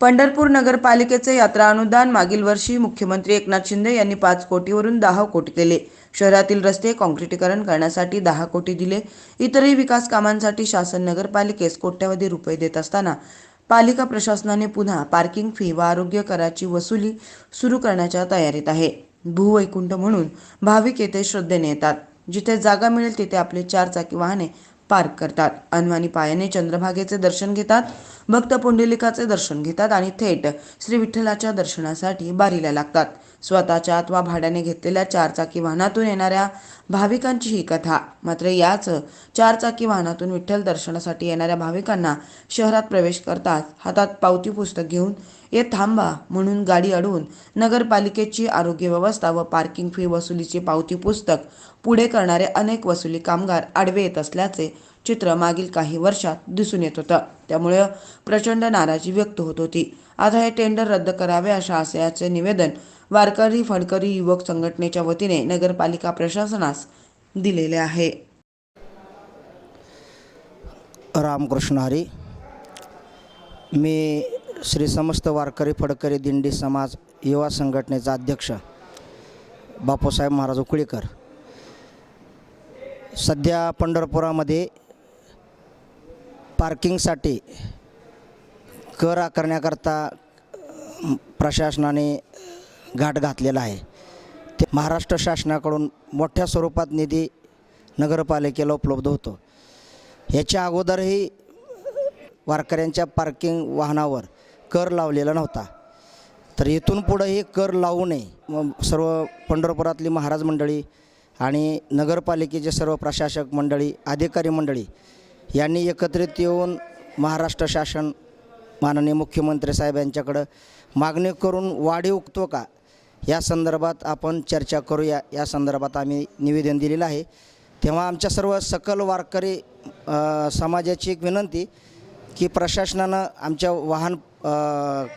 पंढरपूर नगरपालिकेचे यात्रा अनुदान मागील वर्षी मुख्यमंत्री एकनाथ शिंदे यांनी पाच कोटीवरून दहा कोटी केले. शहरातील रस्ते काँक्रीटीकरण करण्यासाठी दहा कोटी दिले. इतरही विकास कामांसाठी शासन नगरपालिकेस कोट्यवधी रुपये देत असताना पालिका प्रशासनाने पुन्हा पार्किंग फी व आरोग्य कराची वसुली सुरू करण्याच्या तयारीत आहे. भूवैकुंठ म्हणून भाविक येथे श्रद्धेने येतात. जिथे जागा मिळेल तिथे आपले चारचाकी वाहने पार्क करतात. अनवाणी पायाने चंद्रभागेचे दर्शन घेतात भक्त पुंडलिकाचे दर्शन घेतात आणि थेट श्री विठ्ठलाच्या दर्शनासाठी बारीला लागतात. स्वतःच्या अथवा भाड्याने घेतलेल्या चारचाकी वाहनातून येणाऱ्या भाविकांची ही कथा. मात्र याच चारचाकी वाहनातून विठ्ठल दर्शनासाठी येणाऱ्या भाविकांना शहरात प्रवेश करताच हातात पावती पुस्तक घेऊन ये थांबा म्हणून गाडी अडवून नगरपालिकेची आरोग्य व्यवस्था व पार्किंग फी वसुलीची पावती पुस्तक पुढे करणारे अनेक वसुली कामगार आडवे येत असल्याचे चित्र मागील काही वर्षात दिसून येत होतं. त्यामुळे प्रचंड नाराजी व्यक्त होत होती. आता हे टेंडर रद्द करावे अशा आशयाचे निवेदन वारकरी फडकरी युवक संघटनेच्या वतीने नगरपालिका प्रशासनास दिलेले आहे. रामकृष्ण हरी. मी श्री समस्त वारकरी फडकरी दिंडी समाज युवा संघटनेचा अध्यक्ष बापूसाहेब महाराज उकळीकर. सध्या पंढरपुरामध्ये पार्किंगसाठी कर आकारण्याकरता प्रशासनाने घाट घातलेला आहे. ते महाराष्ट्र शासनाकडून मोठ्या स्वरूपात निधी नगरपालिकेला उपलब्ध होतो. याच्या अगोदरही वारकऱ्यांच्या पार्किंग वाहनावर कर लावलेला नव्हता. तर इथून पुढंही कर लावू नये मग सर्व पंढरपुरातली महाराज मंडळी आणि नगरपालिकेचे सर्व प्रशासक मंडळी अधिकारी मंडळी यांनी एकत्रित येऊन महाराष्ट्र शासन माननीय मुख्यमंत्री साहेब यांच्याकडं मागणी करून वाढीव उगतो का या संदर्भात आपण चर्चा करूया. या संदर्भात आम्ही निवेदन दिलेलं आहे. तेव्हा आमच्या सर्व सकल वारकरी समाजाची एक विनंती की प्रशासनानं आमच्या वाहन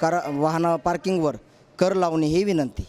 करा वाहन पार्किंगवर कर लावणे ही विनंती.